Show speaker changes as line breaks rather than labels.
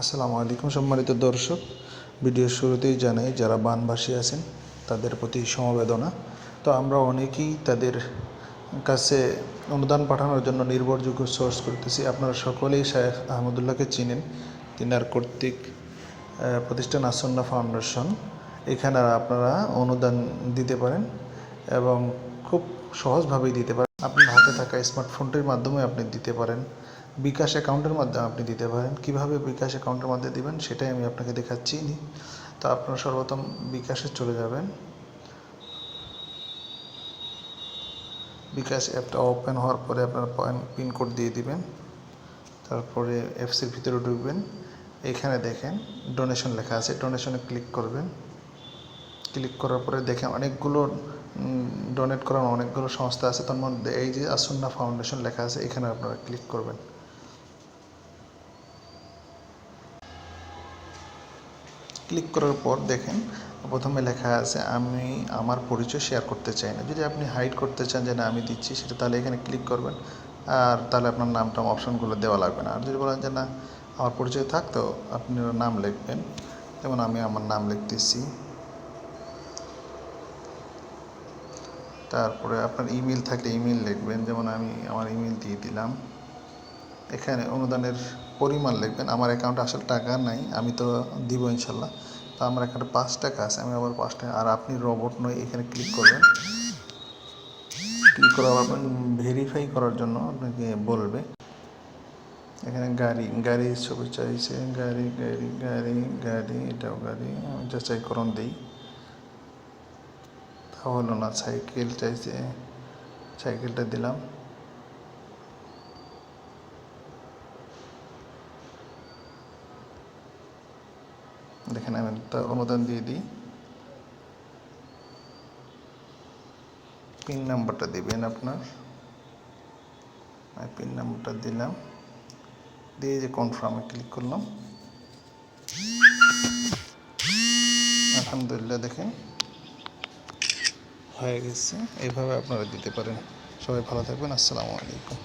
আসসালামু আলাইকুম সম্মানিত দর্শক। ভিডিওর শুরুতেই জানাই, যারা বানবাসী আছেন, তাদের প্রতি সমবেদনা। তো আমরা অনেকেই তাদের কাছে অনুদান পাঠানোর জন্য নির্ভরযোগ্য সোর্স করতেছি আপনারা সকলেই শায়েখ আহমদুল্লাহকে চিনেন। তিনার কর্তৃক প্রতিষ্ঠান আসন্না ফাউন্ডেশন। এখানে আপনারা অনুদান দিতে পারেন এবং খুব সহজভাবেই দিতে পারেন। আপনার হাতে থাকা স্মার্টফোনটির মাধ্যমে আপনি দিতে পারেন। বিকাশ অ্যাকাউন্টের মাধ্যমে আপনি দিতে পারেন। কীভাবে বিকাশ অ্যাকাউন্টের মাধ্যমে দিবেন সেটাই আমি আপনাকে দেখাচ্ছি। তো আপনারা সর্বপ্রথম বিকাশে চলে যাবেন। বিকাশ অ্যাপটা ওপেন হওয়ার পরে আপনার পিনকোড দিয়ে দিবেন। তারপরে অ্যাপসের ভিতরে ঢুকবেন। এখানে দেখেন ডোনেশন লেখা আছে। ডোনেশনে ক্লিক করবেন। ক্লিক করার পরে দেখেন অনেকগুলো ডোনেট করার অনেকগুলো সংস্থা আছে। তার মধ্যে এই যে আসন্না ফাউন্ডেশন লেখা আছে, এখানে আপনারা ক্লিক করবেন। ক্লিক করার পর দেখেন প্রথমে লেখা আছে, আমি আমার পরিচয় শেয়ার করতে চাই না। যদি আপনি হাইড করতে চান যে না, আমি দিচ্ছি, সেটা তাহলে এখানে ক্লিক করবেন। আর তাহলে আপনার নামটা অপশনগুলো দেওয়া লাগবে না। আর যদি বলেন যে না, আমার পরিচয় থাকতো আপনি নাম লিখবেন। যেমন আমি আমার নাম লিখতেছি। তারপরে আপনার ইমেল থাকলে ইমেল লিখবেন। যেমন আমি আমার ইমেল দিয়ে দিলাম। এখানে অনুদানের পরিমাণ লিখবেন। আমার অ্যাকাউন্টে আসলে টাকা নাই, আমি তো দিব ইনশাল্লাহ। তো আমার অ্যাকাউন্টে পাঁচ টাকা আছে, আমি আবার পাঁচ টাকা আর আপনি রোবট নয়, এখানে ক্লিক করবেন। ক্লিক করার পর ভেরিফাই করার জন্য আপনাকে বলবে। এখানে গাড়ি গাড়ির ছবি চাইছে, গাড়ি গাড়ি গাড়ি গাড়ি, এটাও গাড়ি, আমি যাচাইকরণ দিই। তা হলো না, সাইকেল চাইছে, সাইকেলটা দিলাম। দেখেন, আমি একটা অনুদান দিয়ে দিই। পিন নাম্বারটা দিবেন আপনার। আমি পিন নাম্বারটা দিলাম। দিয়ে যে কনফার্মে ক্লিক করলাম। আলহামদুলিল্লাহ, দেখেন। হয়ে গেছে। এইভাবে আপনারা দিতে পারেন। সবাই ভালো থাকবেন। আসসালামু আলাইকুম।